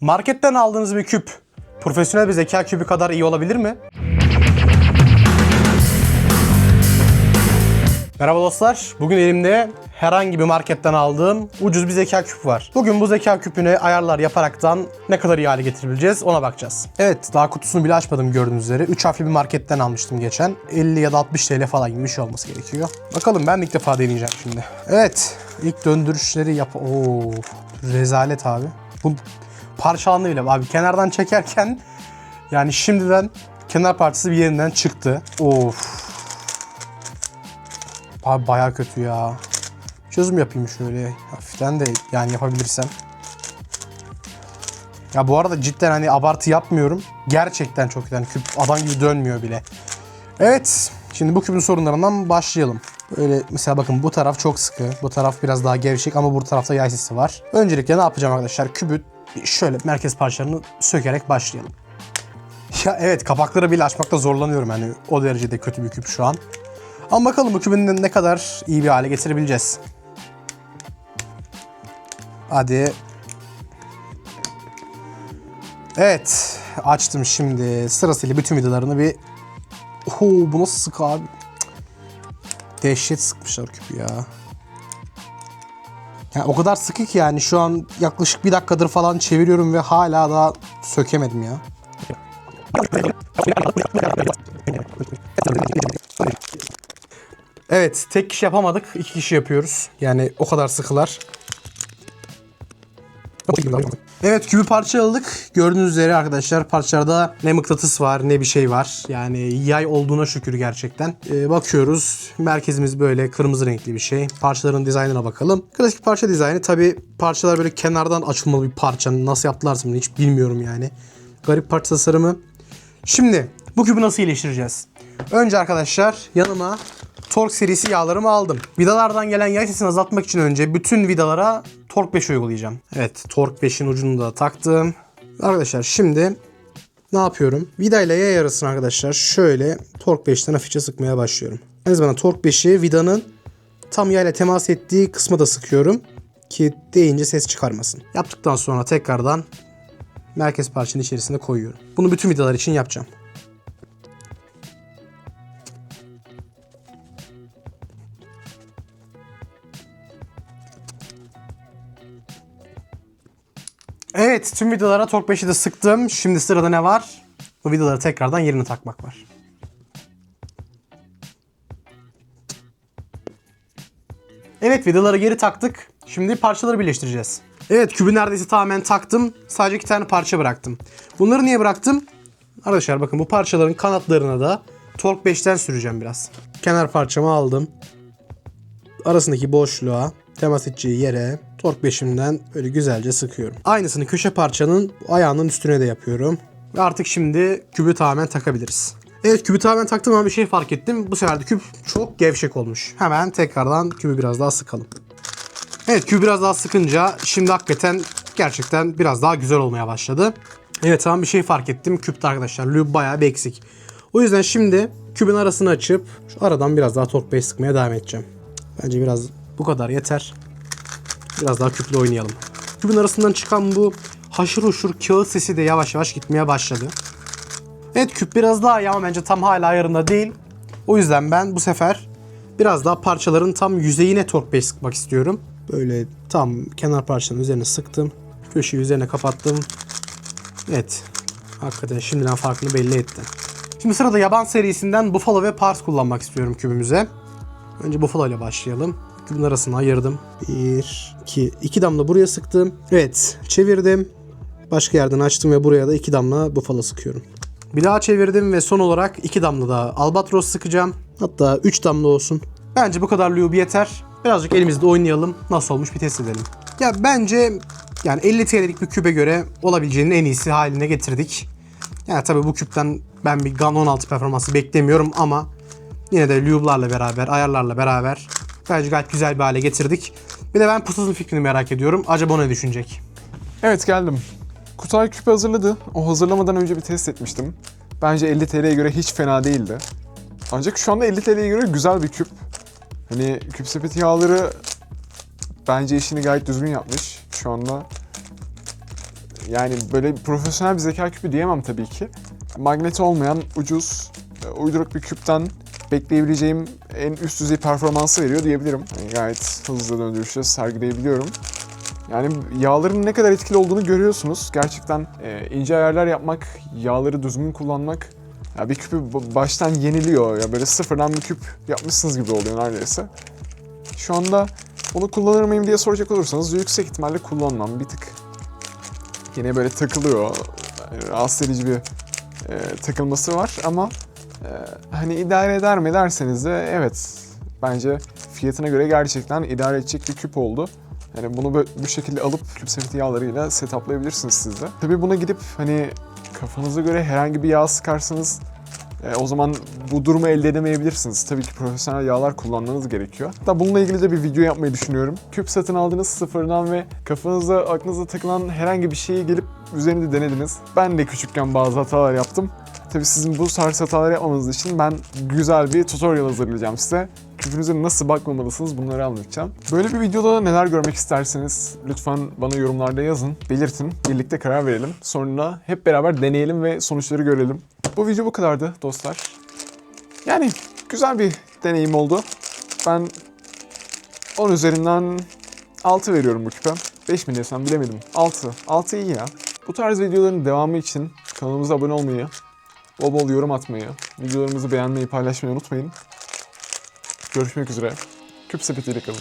Marketten aldığınız bir küp profesyonel bir zeka küpü kadar iyi olabilir mi? Merhaba dostlar. Bugün elimde herhangi bir marketten aldığım ucuz bir zeka küpü var. Bugün bu zeka küpüne ayarlar yaparaktan ne kadar iyi hale getirebileceğiz ona bakacağız. Evet daha kutusunu bile açmadım gördüğünüz üzere. 3 harfli bir marketten almıştım geçen. 50 ya da 60 TL falan gibi bir şey olması gerekiyor. Bakalım ben de ilk defa deneyeceğim şimdi. Evet ilk döndürüşleri yap... Oo, rezalet abi. Bu parçalandı bile. Abi kenardan çekerken yani şimdiden kenar parçası bir yerinden çıktı. Of. Abi baya kötü ya. Çözüm yapayım şöyle hafiften de yani yapabilirsem. Ya bu arada cidden hani abartı yapmıyorum. Gerçekten çok yani küp adam gibi dönmüyor bile. Evet. Şimdi bu küpün sorunlarından başlayalım. Böyle mesela bakın bu taraf çok sıkı. Bu taraf biraz daha gevşek ama bu tarafta yay sesi var. Öncelikle ne yapacağım arkadaşlar? Kübü şöyle merkez parçalarını sökerek başlayalım. Ya evet kapakları bile açmakta zorlanıyorum yani o derecede kötü bir küp şu an. Ama bakalım bu kübün ne kadar iyi bir hale getirebileceğiz. Hadi. Evet. Açtım şimdi. Sırasıyla bütün vidalarını bir... Oo, bu nasıl sık abi? Dehşet sıkmışlar küpü ya. Yani o kadar sıkı ki yani şu an yaklaşık bir dakikadır falan çeviriyorum ve hala da sökemedim ya. Evet, tek kişi yapamadık. iki kişi yapıyoruz. Yani o kadar sıkılar. Evet kübü parçaladık. Gördüğünüz üzere arkadaşlar parçalarda ne mıknatıs var ne bir şey var. Yani yay olduğuna şükür gerçekten. Ee, bakıyoruz. Merkezimiz böyle kırmızı renkli bir şey. Parçaların dizaynına bakalım. Klasik parça dizaynı tabi parçalar böyle kenardan açılmalı bir parça. Nasıl yaptılarsa bunu hiç bilmiyorum yani. Garip parça tasarımı. Şimdi bu kübü nasıl iyileştireceğiz? Önce arkadaşlar yanıma Torx serisi yağlarımı aldım. Vidalardan gelen yay sesini azaltmak için önce bütün vidalara Torx 5 uygulayacağım. Evet Torx 5'in ucunu da taktım. Arkadaşlar şimdi ne yapıyorum? Vida ile yay arasını arkadaşlar şöyle Torx 5'ten hafifçe sıkmaya başlıyorum. Aynı zamanda Torx 5'i vidanın tam yayla temas ettiği kısma da sıkıyorum. Ki deyince ses çıkarmasın. Yaptıktan sonra tekrardan merkez parçanın içerisine koyuyorum. Bunu bütün vidalar için yapacağım. Evet tüm vidalara Torque 5'i de sıktım. Şimdi sırada ne var? Bu vidaları tekrardan yerine takmak var. Evet vidaları geri taktık. Şimdi parçaları birleştireceğiz. Evet kübü neredeyse tamamen taktım. Sadece iki tane parça bıraktım. Bunları niye bıraktım? Arkadaşlar bakın bu parçaların kanatlarına da Torque 5'ten süreceğim biraz. Kenar parçamı aldım. Arasındaki boşluğa temas edeceği yere Torque 5'imden böyle güzelce sıkıyorum. Aynısını köşe parçanın ayağının üstüne de yapıyorum. Ve artık şimdi kübü tamamen takabiliriz. Evet kübü tamamen taktığım zaman bir şey fark ettim. Bu sefer de küp çok gevşek olmuş. Hemen tekrardan kübü biraz daha sıkalım. Evet kübü biraz daha sıkınca şimdi hakikaten gerçekten biraz daha güzel olmaya başladı. Evet tamam bir şey fark ettim. Küpte arkadaşlar lüb bayağı bir eksik. O yüzden şimdi kübün arasını açıp şu aradan biraz daha Torque 5 sıkmaya devam edeceğim. Bence biraz bu kadar yeter. Biraz daha küple oynayalım. Kübün arasından çıkan bu haşır huşur kağıt sesi de yavaş yavaş gitmeye başladı. Evet küp biraz daha iyi ama bence tam hala ayarında değil. O yüzden ben bu sefer biraz daha parçaların tam yüzeyine 5 sıkmak istiyorum. Böyle tam kenar parçanın üzerine sıktım. Köşeyi üzerine kapattım. Evet. Hakikaten şimdiden farkını belli etti. Şimdi sırada yaban serisinden Buffalo ve Pars kullanmak istiyorum kübümüze. Önce Buffalo ile başlayalım. Kübün arasını ayırdım. 1, 2, 2 damla buraya sıktım. Evet çevirdim. Başka yerden açtım ve buraya da 2 damla Buffalo sıkıyorum. Bir daha çevirdim ve son olarak 2 damla da Albatros sıkacağım. Hatta 3 damla olsun. Bence bu kadar lube yeter. Birazcık elimizde oynayalım. Nasıl olmuş bir test edelim. Ya bence yani 50 TL'lik bir küpe göre olabileceğinin en iyisi haline getirdik. Yani tabii bu küpten ben bir GAN 16 performansı beklemiyorum ama yine de lube'larla beraber, ayarlarla beraber bence gayet güzel bir hale getirdik. Bir de ben Pusuz'un fikrini merak ediyorum. Acaba o ne düşünecek? Evet geldim. Kutay küpü hazırladı. O hazırlamadan önce bir test etmiştim. Bence 50 TL'ye göre hiç fena değildi. Ancak şu anda 50 TL'ye göre güzel bir küp. Hani küp sepeti yağları bence işini gayet düzgün yapmış. Şu anda Yani böyle profesyonel bir zeka küpü diyemem tabii ki. Magneti olmayan ucuz, e, uyduruk bir küpten bekleyebileceğim en üst düzey performansı veriyor diyebilirim. Yani gayet hızlı döndürüşü sergileyebiliyorum. Yani yağların ne kadar etkili olduğunu görüyorsunuz. Gerçekten e, ince ayarlar yapmak, yağları düzgün kullanmak ya bir küpü baştan yeniliyor. Ya böyle sıfırdan bir küp yapmışsınız gibi oluyor neredeyse. Şu anda onu kullanır mıyım diye soracak olursanız yüksek ihtimalle kullanmam. Bir tık yine böyle takılıyor. Yani Rahatsız edici bir e, takılması var ama e, hani idare eder mi derseniz de evet bence fiyatına göre gerçekten idare edecek bir küp oldu. Yani bunu bu şekilde alıp küp sepeti yağlarıyla setuplayabilirsiniz siz de. Tabii buna gidip hani kafanıza göre herhangi bir yağ sıkarsanız e, o zaman bu durumu elde edemeyebilirsiniz. Tabii ki profesyonel yağlar kullanmanız gerekiyor. Hatta bununla ilgili de bir video yapmayı düşünüyorum. Küp satın aldınız sıfırdan ve kafanıza, aklınıza takılan herhangi bir şeyi gelip üzerinde denediniz. Ben de küçükken bazı hatalar yaptım. Tabii sizin bu tarz hatalar yapmamanız için ben güzel bir tutorial hazırlayacağım size. Küpünüze nasıl bakmamalısınız bunları anlatacağım. Böyle bir videoda neler görmek isterseniz lütfen bana yorumlarda yazın, belirtin. Birlikte karar verelim. Sonra hep beraber deneyelim ve sonuçları görelim. Bu video bu kadardı dostlar. Yani güzel bir deneyim oldu. Ben 10 üzerinden 6 veriyorum bu küpe. 5 mi desem bilemedim. 6. 6 iyi ya. Bu tarz videoların devamı için kanalımıza abone olmayı, bol bol yorum atmayı, videolarımızı beğenmeyi, paylaşmayı unutmayın. Görüşmek üzere. Küp sepetiyle kalın.